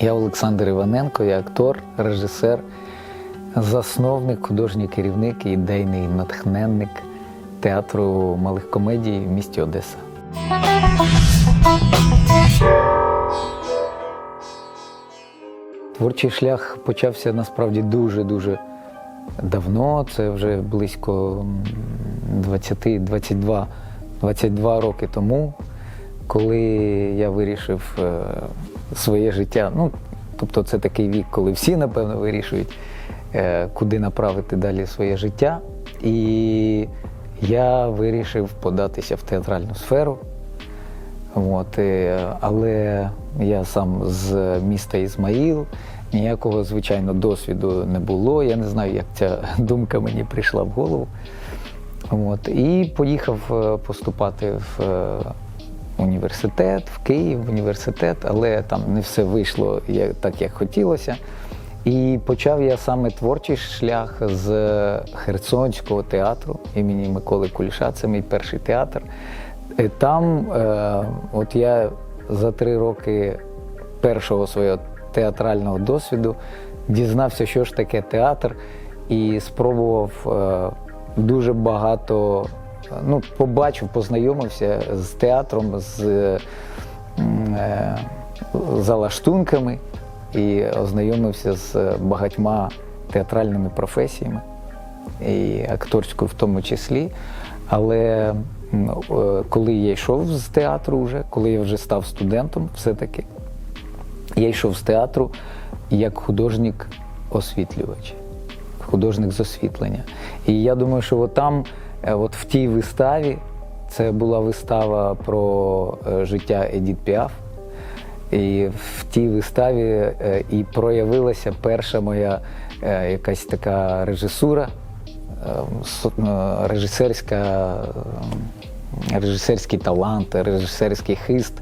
Я Олександр Іваненко, я актор, режисер, засновник, художній керівник ідейний натхненник театру малих комедій в місті Одеса. Творчий шлях почався насправді дуже-дуже давно. Це вже близько 20, 22, 22 роки тому, коли я вирішив е, своє життя. Ну, тобто це такий вік, коли всі, напевно, вирішують, е, куди направити далі своє життя. І я вирішив податися в театральну сферу. От, е, але я сам з міста Ізмаїл, ніякого, звичайно, досвіду не було. Я не знаю, як ця думка мені прийшла в голову. От, і поїхав е, поступати в університет, в Київ, університет, але там не все вийшло так, як хотілося. І почав я саме творчий шлях з Херсонського театру імені Миколи Куліша. Це мій перший театр. Е, Там, е, от я за три роки першого свого театрального досвіду дізнався, що ж таке театр, і спробував е, дуже багато, ну, побачив, познайомився з театром, з е, залаштунками і ознайомився з багатьма театральними професіями, і акторською в тому числі. Але коли я йшов з театру, вже, коли я вже став студентом, все-таки, я йшов з театру як художник-освітлювач, художник з освітлення. І я думаю, що там, от в тій виставі, це була вистава про е, життя Едіт Піаф. І в тій виставі е, і проявилася перша моя е, якась така режисура, е, е, режисерська, е, режисерський талант, режисерський хист,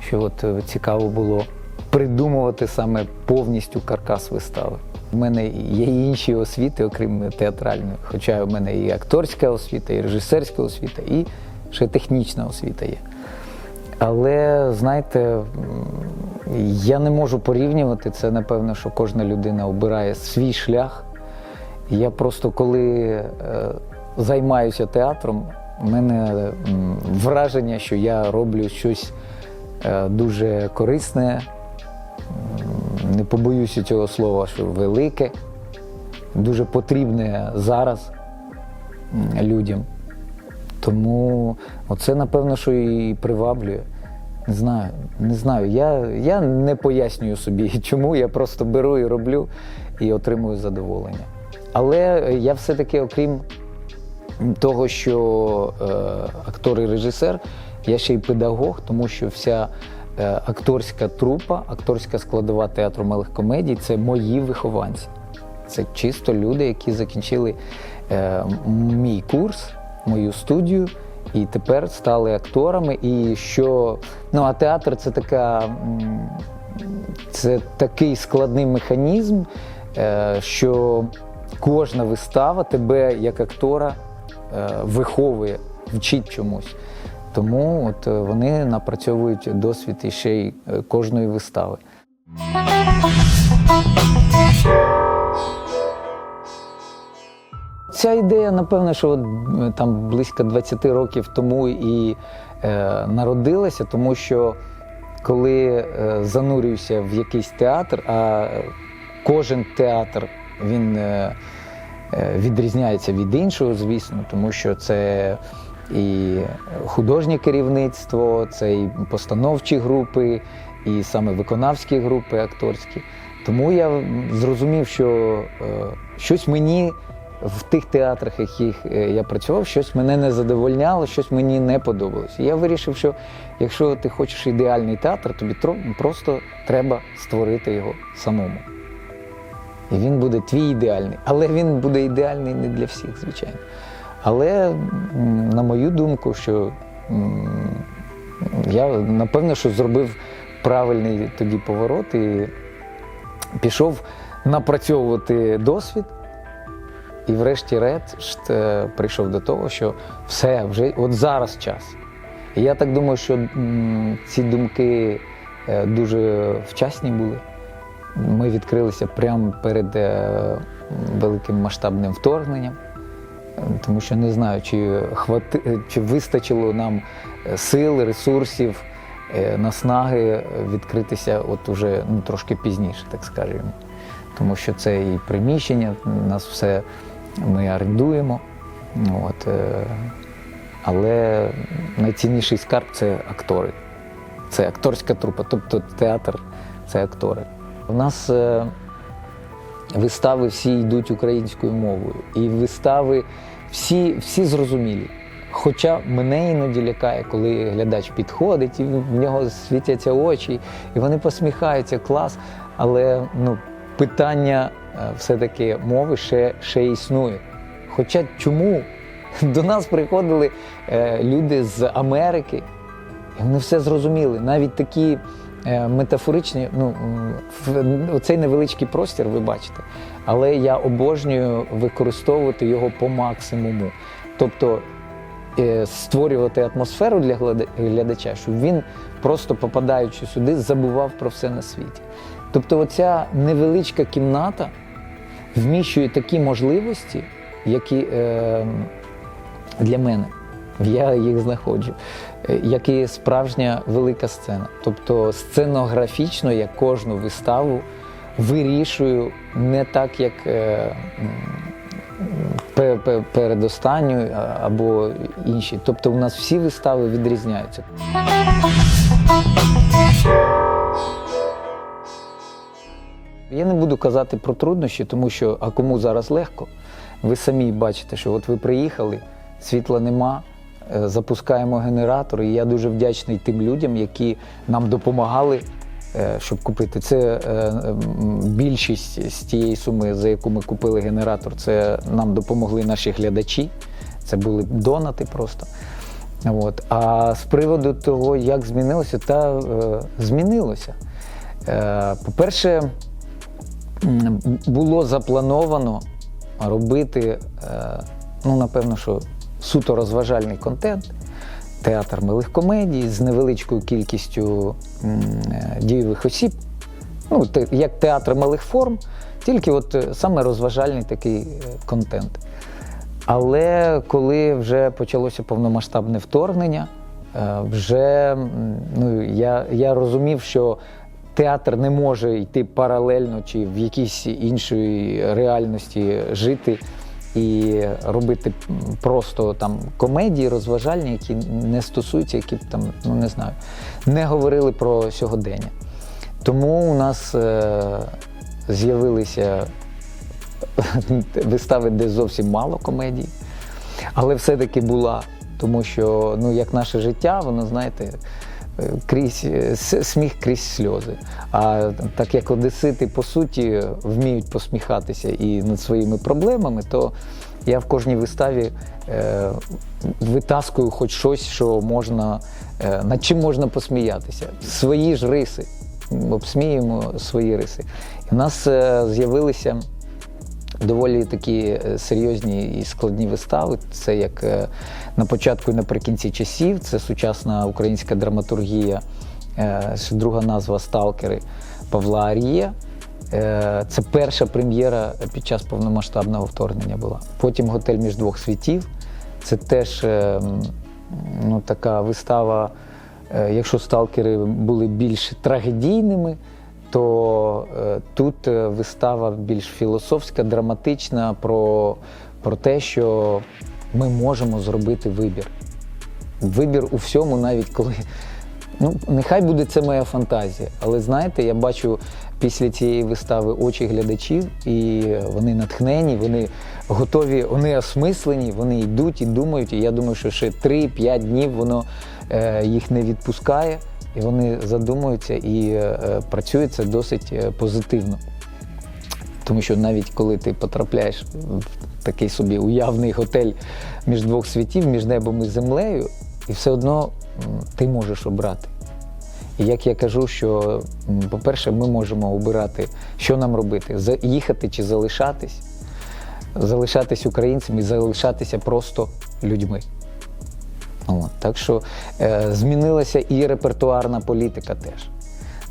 що от е, цікаво було придумувати саме повністю каркас вистави. У мене є інші освіти, окрім театральної, хоча в мене і акторська освіта, і режисерська освіта, і ще технічна освіта є. Але знаєте, я не можу порівнювати це. Напевно, що кожна людина обирає свій шлях. Я просто коли е, займаюся театром, в мене враження, що я роблю щось е, дуже корисне, не побоюся цього слова, що велике, дуже потрібне зараз людям. Тому оце, напевно, що і приваблює. Не знаю, не знаю. Я, я не пояснюю собі, чому я просто беру і роблю і отримую задоволення. Але е, я все-таки, окрім того, що е, актор і режисер, я ще й педагог, тому що вся акторська трупа, акторська складова театру малих комедій це мої вихованці. Це чисто люди, які закінчили е, мій курс, мою студію, і тепер стали акторами. І що ну а театр це така це такий складний механізм, е, що кожна вистава тебе як актора е, виховує, вчить чомусь. Тому от е, вони напрацьовують досвід іще й е, кожної вистави. Ця ідея, напевно, що от, там близько 20 років тому і е, народилася, тому що коли е, занурююся в якийсь театр, а кожен театр він е, е, відрізняється від іншого, звісно, тому що це і художнє керівництво, це і постановчі групи, і саме виконавські групи акторські. Тому я зрозумів, що е, щось мені в тих театрах, в яких е, я працював, щось мене не задовольняло, щось мені не подобалось. І я вирішив, що якщо ти хочеш ідеальний театр, тобі просто треба створити його самому. І він буде твій ідеальний. Але він буде ідеальний не для всіх, звичайно. Але, на мою думку, що я напевно, що зробив правильний тоді поворот і пішов напрацьовувати досвід. І врешті-решт е, прийшов до того, що все, вже от зараз час. І я так думаю, що ці думки е, дуже вчасні були. Ми відкрилися прямо перед е, великим масштабним вторгненням, тому що не знаю, чи, хвати, чи вистачило нам е, сил, ресурсів, е, наснаги відкритися от уже ну, трошки пізніше, так скажемо. Тому що це і приміщення, нас все ми орендуємо. От, е, але найцінніший скарб це актори. Це акторська трупа, тобто театр це актори. У нас вистави всі йдуть українською мовою. І вистави всі, всі зрозумілі. Хоча мене іноді лякає, коли глядач підходить, і в нього світяться очі, і вони посміхаються, клас. Але ну, питання е, все-таки мови ще, ще існує. Хоча чому до нас приходили е, люди з Америки, і вони все зрозуміли. Навіть такі метафоричні, ну, м, в- оцей невеличкий простір, ви бачите. Але я обожнюю використовувати його по максимуму. Тобто е, створювати атмосферу для глядача, щоб він, просто попадаючи сюди, забував про все на світі. Тобто, оця невеличка кімната вміщує такі можливості, які е, для мене. Я їх знаходжу, е, як і справжня велика сцена. Тобто сценографічно я кожну виставу вирішую не так, як е, передостанню або інші. Тобто у нас всі вистави відрізняються. Я не буду казати про труднощі, тому що а кому зараз легко. Ви самі бачите, що от ви приїхали, світла нема, е, запускаємо генератор, і я дуже вдячний тим людям, які нам допомагали, е, щоб купити. Це е, більшість з тієї суми, за яку ми купили генератор, це нам допомогли наші глядачі. Це були донати просто. От. А з приводу того, як змінилося, та е, змінилося. Е, по-перше, було заплановано робити, е, ну, напевно, що суто розважальний контент, театр малих комедій з невеличкою кількістю е, дієвих осіб. Ну, як театр малих форм, тільки от е, саме розважальний такий е, контент. Але коли вже почалося повномасштабне вторгнення, вже ну, я, я розумів, що театр не може йти паралельно чи в якійсь іншій реальності жити і робити просто там комедії, розважальні, які не стосуються, які там, ну не знаю, не говорили про сьогодення. Тому у нас е, з'явилися вистави, де зовсім мало комедій, але все-таки була. Тому що ну, як наше життя, воно, знаєте, крізь е, сміх крізь сльози. А так як одесити, по суті, вміють посміхатися і над своїми проблемами, то я в кожній виставі е, витаскую хоч щось, що можна, е, над чим можна посміятися. Свої ж риси. Обсміюємо свої риси. І в нас е, з'явилися доволі такі е, серйозні і складні вистави. Це як е, на початку і наприкінці часів, це сучасна українська драматургія, е, друга назва Сталкери Павла Ар'є. Це перша прем'єра під час повномасштабного вторгнення була. Потім Готель між двох світів. Це теж ну, така вистава. Якщо сталкери були більш трагедійними, то е, тут е, вистава більш філософська, драматична про, про те, що ми можемо зробити вибір. Вибір у всьому, навіть коли. Ну, нехай буде це моя фантазія, але знаєте, я бачу після цієї вистави очі глядачів, і вони натхнені, вони готові, вони осмислені, вони йдуть і думають. І я думаю, що ще 3-5 днів воно е, їх не відпускає, і вони задумуються і е, це досить е, позитивно. Тому що навіть коли ти потрапляєш в такий собі уявний готель між двох світів, між небом і землею, і все одно ти можеш обрати. І як я кажу, що, по-перше, ми можемо обирати, що нам робити: їхати чи залишатись, залишатись українцями залишатися просто людьми. От. Так що е, змінилася і репертуарна політика теж.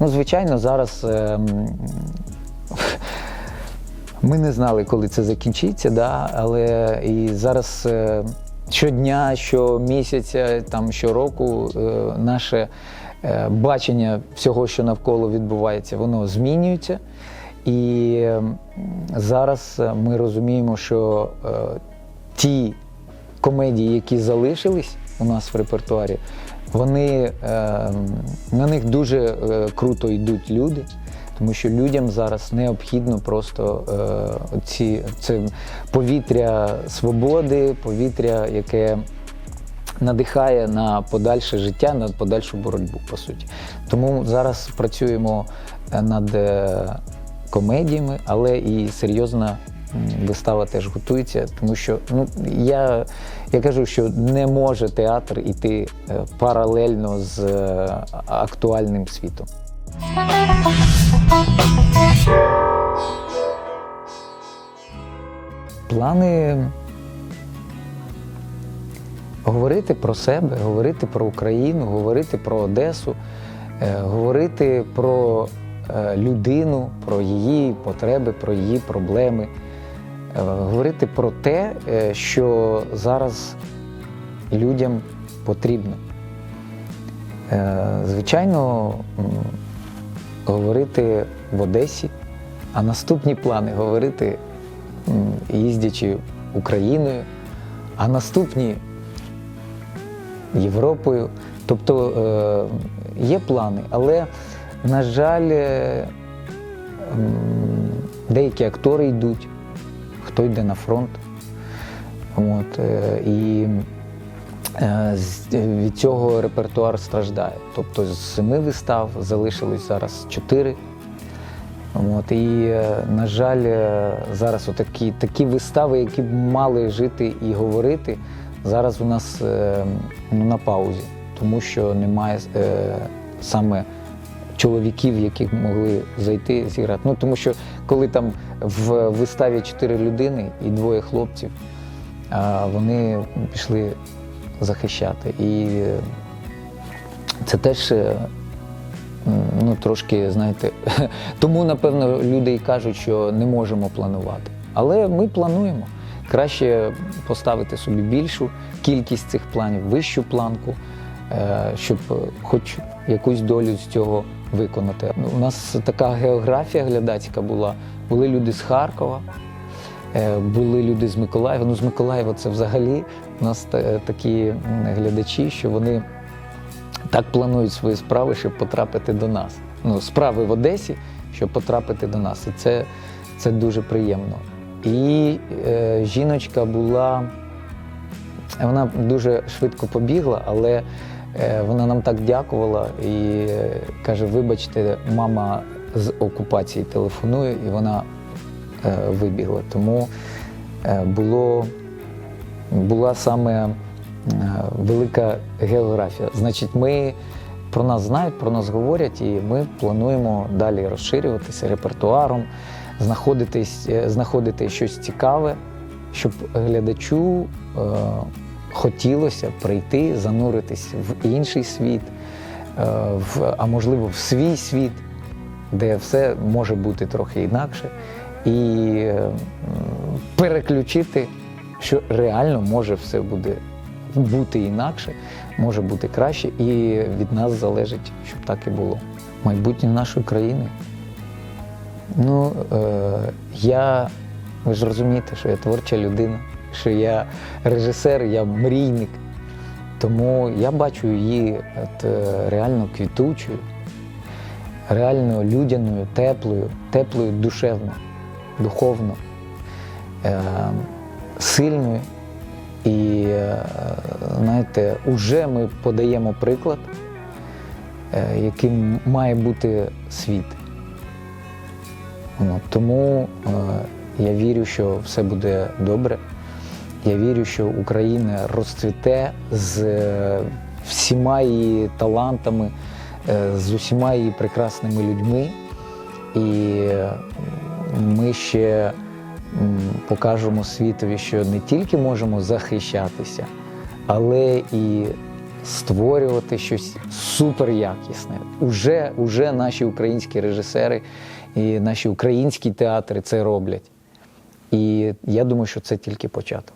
Ну, звичайно, зараз ем, ми не знали, коли це закінчиться, да, але і зараз е, щодня, щомісяця, там, щороку е, наше е, бачення всього, що навколо відбувається, воно змінюється. І е, зараз е, ми розуміємо, що е, ті комедії, які залишились у нас в репертуарі, вони е, на них дуже е, круто йдуть люди, тому що людям зараз необхідно просто е, ці, це повітря свободи, повітря, яке надихає на подальше життя, на подальшу боротьбу, по суті. Тому зараз працюємо е, над комедіями, але і серйозна м, вистава теж готується, тому що ну, я, я кажу, що не може театр іти е, паралельно з е, актуальним світом. Плани говорити про себе, говорити про Україну, говорити про Одесу, е, говорити про людину, про її потреби, про її проблеми, говорити про те, е, що зараз людям потрібно. Е, Звичайно, говорити в Одесі, а наступні плани говорити їздячи Україною, а наступні Європою. Тобто е, є плани, але, на жаль, е, деякі актори йдуть, хто йде на фронт. От, е, і е, від цього репертуар страждає. Тобто з семи вистав залишилось зараз чотири. От, і, е, на жаль, зараз отакі такі вистави, які б мали жити і говорити, зараз у нас ну, на паузі, тому що немає саме чоловіків, які могли зайти зіграти. Ну тому що коли там в виставі чотири людини і двоє хлопців, вони пішли захищати. І е, це теж. е, Ну, трошки, знаєте, тому, напевно, люди і кажуть, що не можемо планувати. Але ми плануємо. Краще поставити собі більшу кількість цих планів, вищу планку, е, щоб хоч якусь долю з цього виконати. Ну, У нас така географія глядацька була. Були люди з Харкова, е, були люди з Миколаєва. Ну, з Миколаєва це взагалі у нас такі глядачі, що вони так планують свої справи, щоб потрапити до нас. Ну, справи в Одесі, щоб потрапити до нас. І це, це дуже приємно. І е, жіночка була, вона дуже швидко побігла, але е, вона нам так дякувала і е, каже: вибачте, мама з окупації телефонує, і вона е, вибігла. Тому е, було, була саме е, велика географія. Значить, ми про нас знають, про нас говорять, і ми плануємо далі розширюватися репертуаром, знаходитись, е, знаходити щось цікаве, щоб глядачу е, хотілося прийти, зануритись в інший світ, е, в, а можливо, в свій світ, де все може бути трохи інакше, і е, переключити, що реально може все буде бути інакше, може бути краще, і від нас залежить, щоб так і було. Майбутнє нашої країни. Ну, е, я, ви ж розумієте, що я творча людина, що я режисер, я мрійник. Тому я бачу її от, е, реально квітучою, реально людяною, теплою, теплою душевно, духовно, е, сильною. І е, знаєте, уже ми подаємо приклад, е, яким має бути світ. Ну, тому е, я вірю, що все буде добре. Я вірю, що Україна розцвіте з е, всіма її талантами, е, з усіма її прекрасними людьми. І ми ще покажемо світові, що не тільки можемо захищатися, але і створювати щось суперякісне. Уже, уже наші українські режисери і наші українські театри це роблять. І я думаю, що це тільки початок.